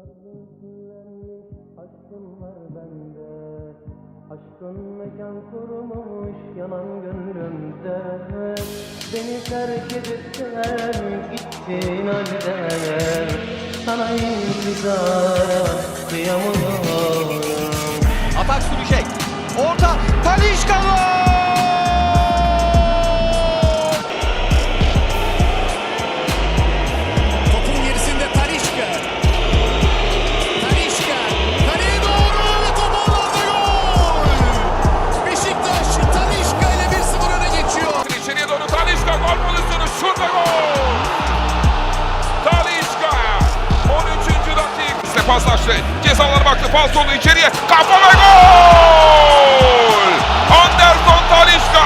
Yıllardır kirlenmiş aşkım var bende. Aşkın mekan kurmuş yanan gönlümde. Beni terk edip sen gittin halde. Sana intizara paslaştı. Cezalara baktı. Pas sonu içeriye. Kafa ve gol. Anderson Talişka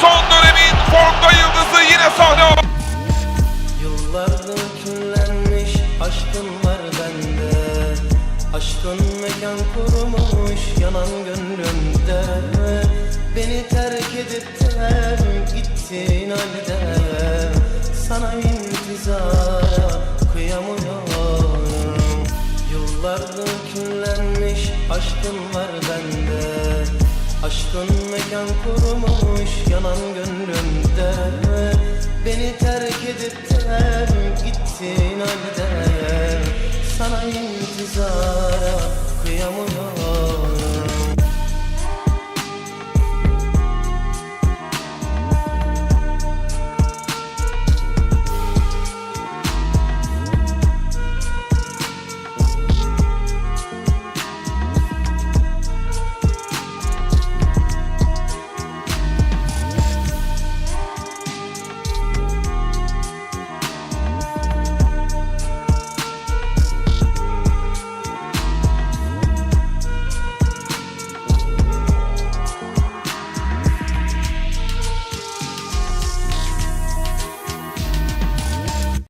son dönemin formda yıldızı yine sahne aldı. Yıllardır kirlenmiş aşkın var bende Aşkın mekan kurmuş yanan gönlümde Beni terk edip de gittin halde aşkın var bende. Aşkın mekan kurmuş yanan gönlümde. Beni terk edip de gittin halde. Sana intizara kıyamıyorum